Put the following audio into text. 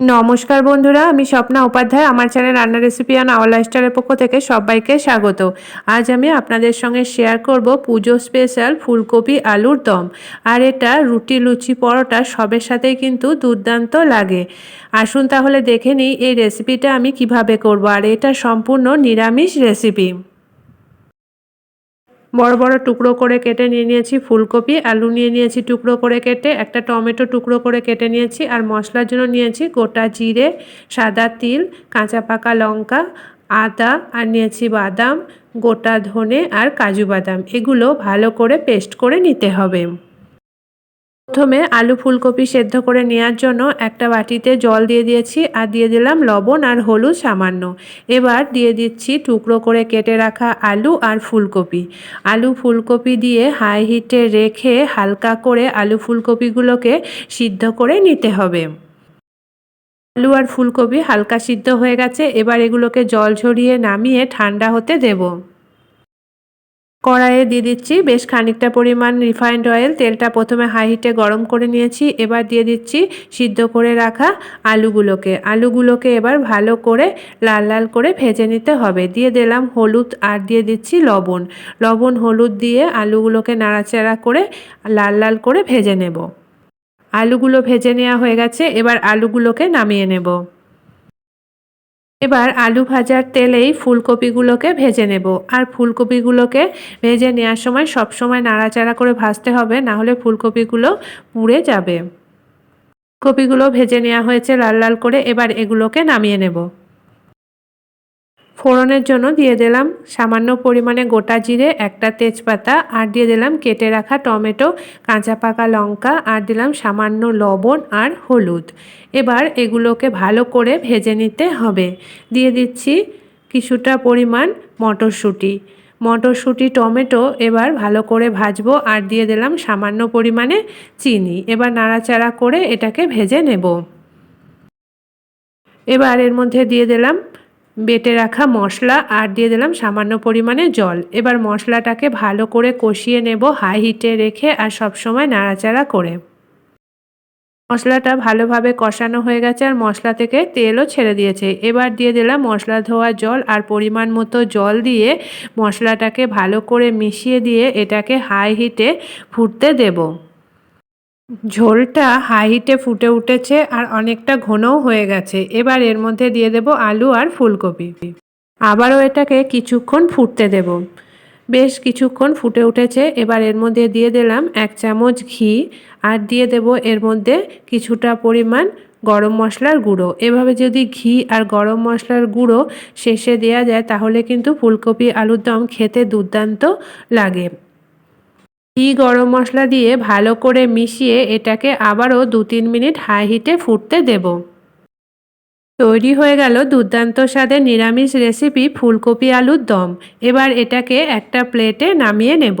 নমস্কার বন্ধুরা, আমি স্বপ্না উপাধ্যায়। আমার চ্যানেল রান্না রেসিপি অ্যান্ড আওয়ার লাইফস্টাইলের পক্ষ থেকে সবাইকে স্বাগত। আজ আমি আপনাদের সঙ্গে শেয়ার করব পুজো স্পেশাল ফুলকপি আলুর দম। আর এটা রুটি লুচি পরোটা সবের সাথেই কিন্তু দুর্দান্ত লাগে। আসুন তাহলে দেখে নিই এই রেসিপিটা আমি কীভাবে করব। আর এটা সম্পূর্ণ নিরামিষ রেসিপি। বড় বড় টুকরো করে কেটে নিয়ে নিয়েছি ফুলকপি, আলু নিয়ে নিয়েছি টুকরো করে কেটে, একটা টমেটো টুকরো করে কেটে নিয়েছি আর মশলার জন্য নিয়েছি গোটা জিরে, সাদা তিল, কাঁচা পাকা লঙ্কা, আদা আর নিয়েছি বাদাম, গোটা ধনে আর কাজু বাদাম। এগুলো ভালো করে পেস্ট করে নিতে হবে। প্রথমে আলু ফুলকপি সেদ্ধ করে নেওয়ার জন্য একটা বাটিতে জল দিয়ে দিয়েছি আর দিয়ে দিলাম লবণ আর হলুদ সামান্য। এবার দিয়ে দিচ্ছি টুকরো করে কেটে রাখা আলু আর ফুলকপি। আলু ফুলকপি দিয়ে হাই হিটে রেখে হালকা করে আলু ফুলকপিগুলোকে সিদ্ধ করে নিতে হবে। আলু আর ফুলকপি হালকা সিদ্ধ হয়ে গেছে, এবার এগুলোকে জল ঝরিয়ে নামিয়ে ঠান্ডা হতে দেবো। কড়াইয়ে দিয়ে দিচ্ছি বেশ খানিকটা পরিমাণ রিফাইন্ড অয়েল। তেলটা প্রথমে হাই হিটে গরম করে নিয়েছি। এবার দিয়ে দিচ্ছি সিদ্ধ করে রাখা আলুগুলোকে। আলুগুলোকে এবার ভালো করে লাল লাল করে ভেজে নিতে হবে। দিয়ে দিলাম হলুদ আর দিয়ে দিচ্ছি লবণ। লবণ, হলুদ দিয়ে আলুগুলোকে নাড়াচাড়া করে লাল লাল করে ভেজে নেব। আলুগুলো ভেজে নেওয়া হয়ে গেছে। এবার আলুগুলোকে নামিয়ে নেব। এবার আলু ভাজার তেলেই ফুলকপিগুলোকে ভেজে নেব। আর ফুলকপিগুলোকে ভেজে নেওয়ার সময় সব সময় নাড়াচাড়া করে ভাজতে হবে, না হলে ফুলকপিগুলো পুড়ে যাবে। কপিগুলো ভেজে নেওয়া হয়েছে লাল লাল করে, এবার এগুলোকে নামিয়ে নেব। ফোড়নের জন্য দিয়ে দিলাম সামান্য পরিমাণে গোটা জিরে, একটা তেজপাতা, আর দিয়ে দিলাম কেটে রাখা টমেটো, কাঁচা পাকা লঙ্কা, আর দিলাম সামান্য লবণ আর হলুদ। এবার এগুলোকে ভালো করে ভেজে নিতে হবে। দিয়ে দিচ্ছি কিছুটা পরিমাণ মটরশুঁটি। মটরশুঁটি, টমেটো এবার ভালো করে ভাজবো আর দিয়ে দিলাম সামান্য পরিমাণে চিনি। এবার নাড়াচাড়া করে এটাকে ভেজে নেব। এবার এর মধ্যে দিয়ে দিলাম বেটে রাখা মশলা আর দিয়ে দিলাম সামান্য পরিমাণে জল। এবার মশলাটাকে ভালো করে কষিয়ে নেব হাই হিটে রেখে আর সবসময় নাড়াচাড়া করে। মশলাটা ভালোভাবে কষানো হয়ে গেছে আর মশলা থেকে তেলও ছেড়ে দিয়েছে। এবার দিয়ে দিলাম মশলা ধোয়া জল আর পরিমাণ মতো জল দিয়ে মশলাটাকে ভালো করে মিশিয়ে দিয়ে এটাকে হাই হিটে ফুটতে দেবো। ঝোলটা হাই হিটে ফুটে উঠেছে আর অনেকটা ঘনও হয়ে গেছে। এবার এর মধ্যে দিয়ে দেব আলু আর ফুলকপি। আবারও এটাকে কিছুক্ষণ ফুটতে দেব। বেশ কিছুক্ষণ ফুটে উঠেছে, এবার এর মধ্যে দিয়ে দিলাম এক চামচ ঘি আর দিয়ে দেব এর মধ্যে কিছুটা পরিমাণ গরম মশলার গুঁড়ো। এভাবে যদি ঘি আর গরম মশলার গুঁড়ো শেষে দেওয়া যায়, তাহলে কিন্তু ফুলকপি আলুর দম খেতে দুর্দান্ত লাগে। ঘি গরম মশলা দিয়ে ভালো করে মিশিয়ে এটাকে আবারও দু তিন মিনিট হাই হিটে ফুটতে দেব। তৈরি হয়ে গেল দুর্দান্ত স্বাদের নিরামিষ রেসিপি ফুলকপি আলুর দম। এবার এটাকে একটা প্লেটে নামিয়ে নেব।